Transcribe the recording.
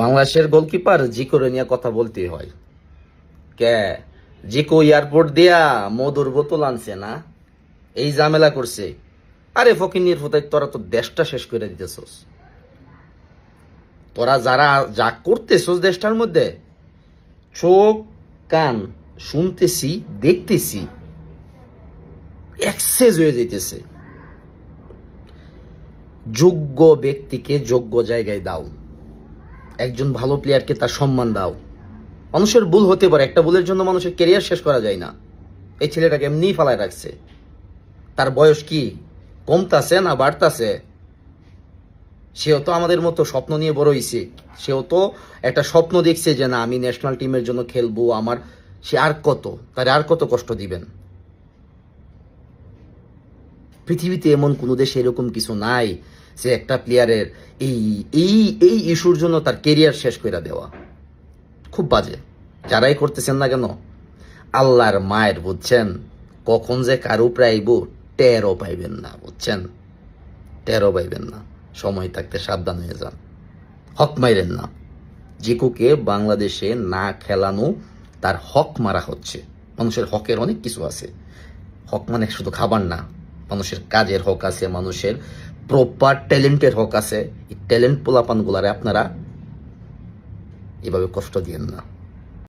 বাংলাদেশের গোলকিপার জিকোরে নিয়ে কথা বলতে হয়। কে? জিকো এয়ারপোর্ট দিয়া মধুর বোতল আনছে না? এই ঝামেলা করছে। আরে ফকিনির ফোতাই তোরা তো দেশটা শেষ করে দিতেছস। তোরা যারা যা করতেছস দেশটার মধ্যে, চোখ, কান শুনতেছি, দেখতেছি, এক্সেস হয়ে যাইতেছে। যোগ্য ব্যক্তিকে যোগ্য জায়গায় দাও। একজন ভালো প্লেয়ারকে তার সম্মান দাও। মানুষের ভুল হতে পারে, একটা ভুলের জন্য মানুষের কেরিয়ার শেষ করা যায় না। এই ছেলেটাকে এমনিই ফালায় রাখছে। তার বয়স কি? কমতাছে না বাড়তাছে? সেও তো আমাদের মতো স্বপ্ন নিয়ে বড় হইছে। সেও তো একটা স্বপ্ন দেখছে যে, না, আমি ন্যাশনাল টিমের জন্য খেলব। আমার, সে আর কত? তার আর কত কষ্ট দিবেন? পৃথিবীতে এমন কোনো দেশে এরকম কিছু নাই যে একটা প্লেয়ারের এই এই এই ইস্যুর জন্য তার কেরিয়ার শেষ করে দেওয়া। খুব বাজে। যারাই করতেছেন না কেন? আল্লাহর মায়ের, বুঝছেন? কখন যে কারও প্রাইব টেরও পাইবেন না, বুঝছেন? টেরও পাইবেন না। সময় থাকতে সাবধান হয়ে যান। হক মাইলেন না। জিকুকে বাংলাদেশে না খেলানো তার হক মারা হচ্ছে। মানুষের হকের অনেক কিছু আছে। হক মানে শুধু খাবার না। মানুষের কাজের হক আছে, মানুষের প্রপার ট্যালেন্টের হক আছে। এই ট্যালেন্ট পোলাপানগুলারে আপনারা এভাবে কষ্ট দিয়েন না।